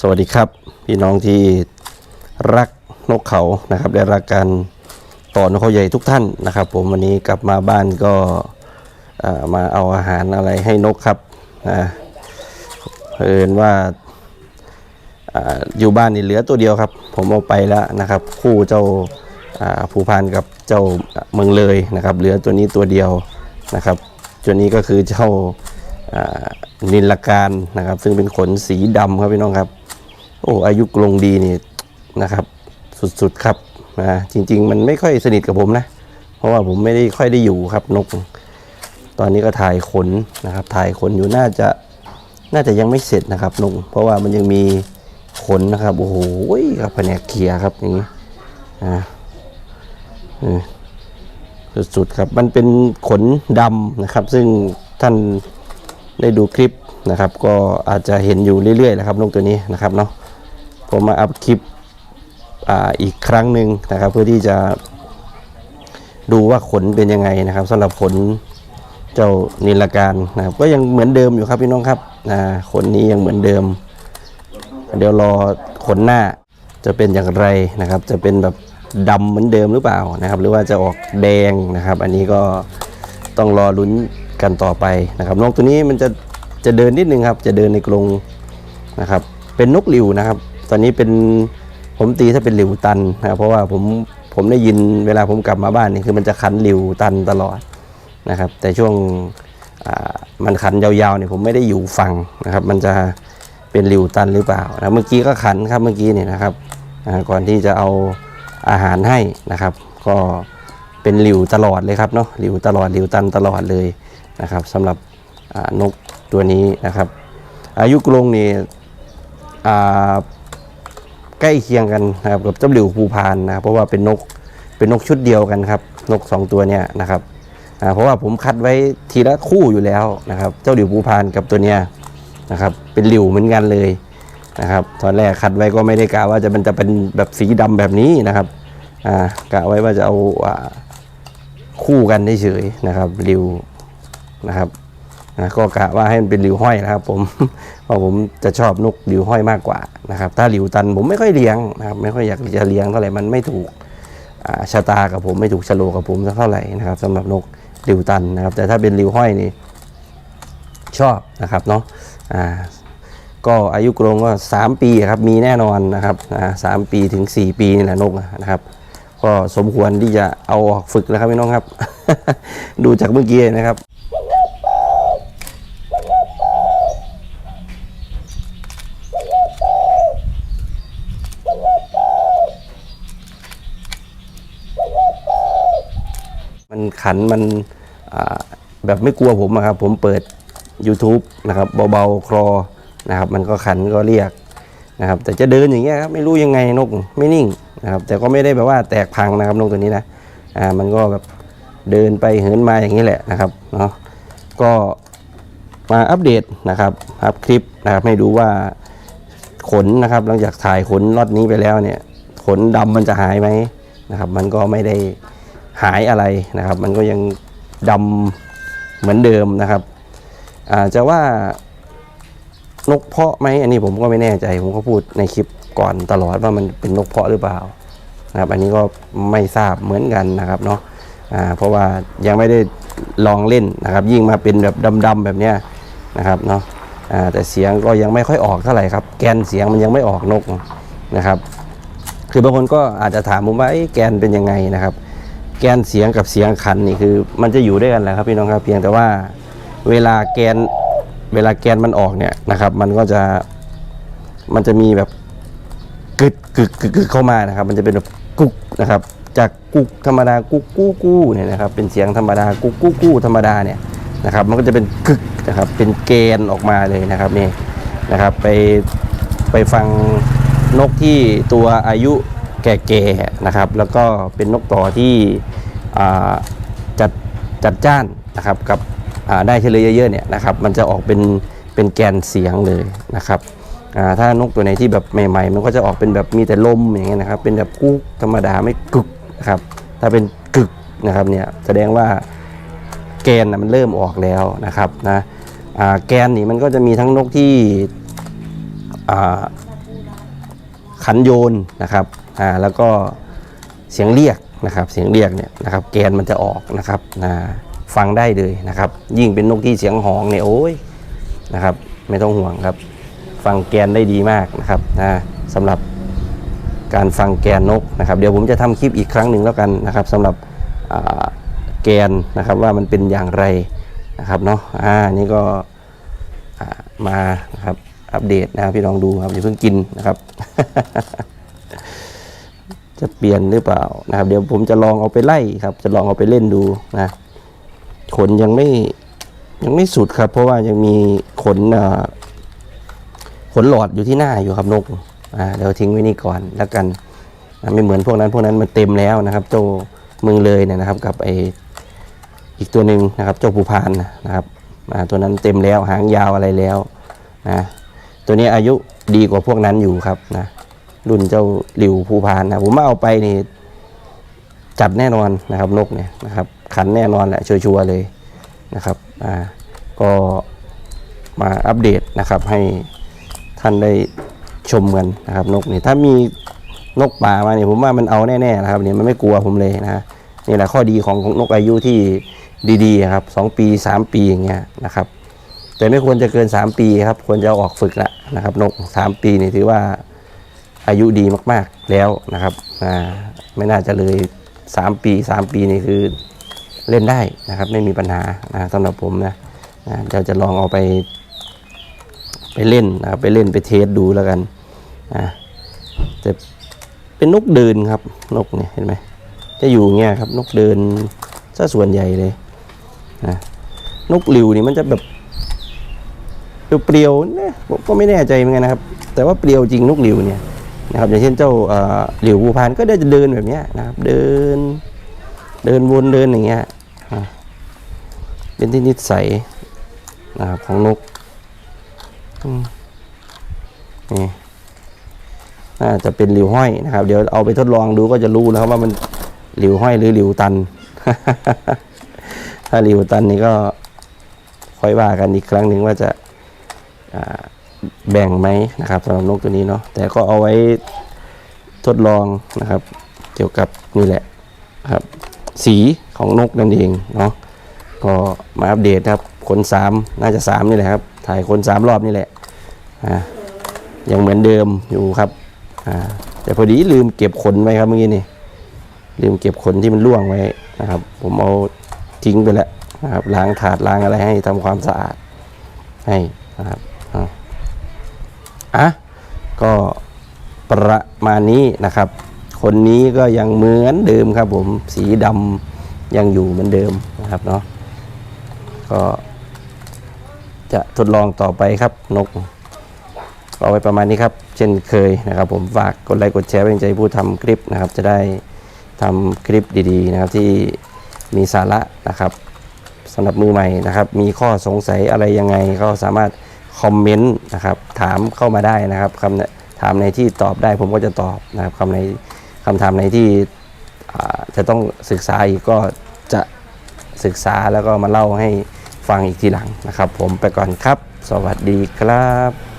สวัสดีครับพี่น้องที่รักนกเขานะครับและรักการต่อนกเขาใหญ่ทุกท่านนะครับ ผมวันนี้กลับมาบ้านก็มาเอาอาหารอะไรให้นกครับนะเอินว่าอ่าอยู่บ้านนี่เหลือตัวเดียวครับ ผมเอาไปแล้วนะครับ คู่เจ้าอ่าภูพานกับเจ้าเมืองเลยนะครับ เหลือตัวนี้ตัวเดียวนะครับตัวนี้ก็คือเจ้าอ่านิลการนะครับ ซึ่งเป็นขนสีดำครับพี่น้องครับ โอ้อายุกลงดีนี่นะครับ สุดๆครับนะจริง ๆ มันไม่ค่อยสนิทกับผมนะ เพราะว่าผมไม่ได้ค่อยได้อยู่ครับนก ตอนนี้ก็ถ่ายขนนะครับ ถ่ายขนอยู่น่าจะน่าจะยังไม่เสร็จนะครับนกเพราะว่ามันยังมีขนนะครับโอ้โหครับแผนกเคลียครับอย่างนี้นะเออสุดๆครับมันเป็นขนดำนะครับ ซึ่งท่านได้ดูคลิปนะครับ ก็อาจจะเห็นอยู่เรื่อยๆนะครับนกตัวนี้นะครับเนาะ ผมมาอัพคลิปออีกครั้งหนึ่งนะครับ เพื่อที่จะดูว่าขนเป็นยังไงนะครับสำหรับขนเจ้านิลการนะครับ ก็ยังเหมือนเดิมอยู่ครับพี่น้องครับอ่าขนนี้ยังเหมือนเดิม เดี๋ยวรอขนหน้าจะเป็นอย่างไรนะครับ จะเป็นแบบดำเหมือนเดิมหรือเปล่านะครับ หรือว่าจะออกแดงนะครับ อันนี้ก็ต้องรอลุ้นกันต่อไปนะครับนกตัวนี้มันจะจะเดินนิดนึงครับ จะเดินในกรงนะครับ เป็นนกหลิวนะครับ ตอนนี้เป็นผมตีถ้าเป็นหลิวตันนะครับเพราะว่าผมผมได้ยินเวลาผมกลับมาบ้านนี่คือมันจะคันหลิวตันตลอดนะครับ แต่ช่วงมันคันยาวๆเนี่ยผมไม่ได้อยู่ฟังนะครับ มันจะเป็นริวตันหรือเปล่านะเมื่อกี้ก็ขันครับเมื่อกี้เนี่ยนะครับก่อนที่จะเอาอาหารให้นะครับ ก็เป็นริวตลอดเลยครับเนาะริวตลอดริวตันตลอดเลยนะครับสำหรับนกตัวนี้นะครับ อายุกรงนี่อ่า ใกล้เคียงกันนะครับกับเจ้าหลิวภูพานนะเพราะว่าเป็นนกเป็นนกชุดเดียวกันครับ นกสองตัวเนี่ยนะครับเพราะว่าผมคัดไว้ทีละคู่อยู่แล้วนะครับ เจ้าหลิวภูพานกับตัวเนี้ยนะครับ เป็นหลิวเหมือนกันเลยนะครับ ตอนแรกคัดไว้ก็ไม่ได้กะว่าจะมันจะเป็นแบบสีดำแบบนี้นะครับอ่ากะไว้ว่าจะเอาอาคู่กันเฉยๆนะครับหลิวนะครับนะก็กะว่าให้มันเป็นหลิวห้อยนะครับ ผม เพราะผมจะชอบนกหลิวห้อยมากกว่านะครับ ถ้าหลิวตันผมไม่ค่อยเลี้ยงนะครับไม่ค่อยอยากจะเลี้ยงเท่าไหร่มันไม่ถูกชะตากับผมไม่ถูกชะโลกับผมสักเท่าไหร่นะครับสำหรับนกหลิวตันนะครับ แต่ถ้าเป็นหลิวห้อยนี่ชอบนะครับเนาะอ่าก็อายุกรงก็ 3 ปีครับมีแน่นอนนะครับสามปีถึง 4 ปีนี่แหละนกนะครับ ก็สมควรที่จะเอาออกฝึกแล้วครับพี่น้องครับ ดูจากเมื่อกี้นะครับ ขันมันแบบไม่กลัวผมครับ ผมเปิด YouTube นะครับเบาๆคลอนะครับ มันก็ขันก็เรียกนะครับ แต่จะเดินอย่างเงี้ยครับไม่รู้ยังไงนกไม่นิ่งนะครับ แต่ก็ไม่ได้แบบว่าแตกพังนะครับนกตัวนี้นะอ่ามันก็แบบเดินไปเหินมาอย่างนี้แหละนะครับเนาะก็มาอัปเดตนะครับอัพคลิปนะครับให้ดูว่าขนนะครับ หลังจากถ่ายขนล็อตนี้ไปแล้วเนี่ย ขนดำมันจะหายไหมนะครับ มันก็ไม่ได้ หายอะไรนะครับ มันก็ยังดำเหมือนเดิมนะครับอาจจะว่านกเพาะไหมอันนี้ผมก็ไม่แน่ใจ ผมก็พูดในคลิปก่อนตลอดว่ามันเป็นนกเพาะหรือเปล่านะครับ อันนี้ก็ไม่ทราบเหมือนกันนะครับเนาะเพราะว่ายังไม่ได้ลองเล่นนะครับ ยิ่งมาเป็นแบบดำๆแบบเนี้ยนะครับเนาะแต่เสียงก็ยังไม่ค่อยออกเท่าไหร่ครับ แกนเสียงมันยังไม่ออกนกนะครับ คือบางคนก็อาจจะถามผมว่าแกนเป็นยังไงนะครับ แกนเสียงกับเสียงขันนี่คือ มันจะอยู่ด้วยกันแหละครับพี่น้องครับเพียงแต่ว่าเวลาแกนเวลาแกนมันออกเนี่ยนะครับ มันก็จะมันจะมีแบบกึดกึกกึกกึกเข้ามานะครับ มันจะเป็นแบบกุกนะครับ จากกุกธรรมดากุกกู้กู้เนี่ยนะครับ เป็นเสียงธรรมดากุกกู้กู้ธรรมดาเนี่ยนะครับ มันก็จะเป็นกึกนะครับเป็นเกณฑ์ออกมาเลยนะครับนี่นะครับ ไปไปฟังนกที่ตัวอายุ แก่ๆนะครับ แล้วก็เป็นนกต่อที่จัดจัดจ้านนะครับกับได้เฉลยเยอะๆเนี่ยนะครับมันจะออกเป็นเป็นแกนเสียงเลยนะครับถ้านกตัวไหนที่แบบใหม่ๆ มันก็จะออกเป็นแบบมีแต่ลมอย่างเงี้ยนะครับเป็นแบบกุ๊กธรรมดาไม่กึกนะครับถ้าเป็นกึกนะครับเนี่ยแสดงว่าแกนนะมันเริ่มออกแล้วนะครับนะแกนนี่มันก็จะมีทั้งนกที่ขันโยนนะครับ อ่าแล้วก็เสียงเรียกนะครับเสียงเรียกเนี่ยนะครับแกนมันจะออกนะครับอ่าฟังได้เลยนะครับ ยิ่งเป็นนกที่เสียงหองเนี่ยโอ้ยนะครับไม่ต้องห่วงครับ ฟังแกนได้ดีมากนะครับนะสำหรับการฟังแกนนกนะครับเดี๋ยวผมจะทำคลิปอีกครั้งหนึ่งแล้วกันนะครับสำหรับแกนนะครับว่ามันเป็นอย่างไรนะครับเนาะอ่านี่ก็มานะครับอัปเดตนะครับพี่ลองดูครับอย่าเพิ่งกินนะครับ จะเปลี่ยนหรือเปล่านะครับ เดี๋ยวผมจะลองเอาไปไล่ครับ จะลองเอาไปเล่นดูนะขนยังไม่ยังไม่สุดครับ เพราะว่ายังมีขนขนหลอดอยู่ที่หน้าอยู่ครับนกอ่าเดี๋ยวทิ้งไว้นี่ก่อนแล้วกันไม่เหมือนพวกนั้นพวกนั้นมันเต็มแล้วนะครับเจ้าเมืองเลยเนี่ยนะครับกับไออีกตัวหนึ่งนะครับเจ้าภูพานนะครับตัวนั้นเต็มแล้วหางยาวอะไรแล้วนะตัวนี้อายุดีกว่าพวกนั้นอยู่ครับนะ รุ่นเจ้าหลิวภูพานนะผมมาเอาไปนี่จัดแน่นอนนะครับนกเนี่ยนะครับขันแน่นอนแหละชัวร์เลยนะครับอ่าก็มาอัปเดตนะครับให้ท่านได้ชมกันนะครับนกนี่ถ้ามีนกป่ามาเนี่ยผมว่ามันเอาแน่ๆนะครับเนี่ยมันไม่กลัวผมเลยนะนี่แหละข้อดีของนกอายุที่ดีๆครับสองปีสามปีอย่างเงี้ยนะครับแต่ไม่ควรจะเกิน 3 ปีครับ ควรจะอออกฝึกละนะครับนก 3 ปีนี่ถือว่า อายุดีมากๆแล้วนะครับไม่น่าจะเลย 3 ปี 3 ปีนี่คือเล่นได้นะครับไม่มีปัญหานะสำหรับผมนะนะเดี๋ยวจะลองเอาไป ไปเล่นนะไปเล่นไปเทสดูแล้วกันนะจะเป็นนกเดินครับนกเนี่ยเห็นไหมจะอยู่เงี้ยครับนกเดินซะส่วนใหญ่เลยนะนกหลิวนี่มันจะแบบเปรียวๆนะผมก็ไม่แน่ใจเหมือนกันนะครับ แต่ว่าเปรียวจริงนกหลิวเนี่ย นะครับอย่างเช่นเจ้าหลิวภูพานก็ได้จะเดินแบบนี้นะครับ เดิน เดินวนเดินอย่างเงี้ยเป็นที่นิสัยนะครับของนกนี่น่าจะเป็นหลิวห้อยนะครับ เดี๋ยวเอาไปทดลองดูก็จะรู้แล้วครับว่ามันหลิวห้อยหรือหลิวตัน ถ้าหลิวตันนี่ก็ค่อยว่ากันอีกครั้งหนึ่งว่าจะอ่า แบ่งไหมนะครับสำหรับนกตัวนี้เนาะแต่ก็เอาไว้ทดลองนะครับ เกี่ยวกับนี่แหละครับ สีของนกนั่นเองเนาะก็มาอัปเดตครับขนสามน่าจะสามนี่แหละครับ ถ่ายขนสามรอบนี่แหละอ่ายังเหมือนเดิมอยู่ครับอ่าแต่พอดีลืมเก็บขนไว้ครับเมื่อกี้นี่ลืมเก็บขนที่มันร่วงไว้นะครับ ผมเอาทิ้งไปแล้วนะครับล้างถาดล้างอะไรให้ทำความสะอาดให้นะครับ อะก็ประมาณนี้นะครับ คนนี้ก็ยังเหมือนเดิมครับผมสีดำยังอยู่เหมือนเดิมนะครับเนาะก็จะทดลองต่อไปครับนกเอาไว้ประมาณนี้ครับ เช่นเคยนะครับ ผมฝากกดไลค์กดแชร์เป็นใจผู้ทำคลิปนะครับ จะได้ทำคลิปดีๆนะครับที่มีสาระนะครับสำหรับมือใหม่นะครับ มีข้อสงสัยอะไรยังไงก็สามารถ คอมเมนต์นะครับถามเข้ามาได้นะครับคำถามในที่ตอบได้ผมก็จะตอบนะครับคำในคำถามในที่จะต้องศึกษาอีกก็จะศึกษาแล้วก็มาเล่าให้ฟังอีกทีหลังนะครับ ผมไปก่อนครับ สวัสดีครับ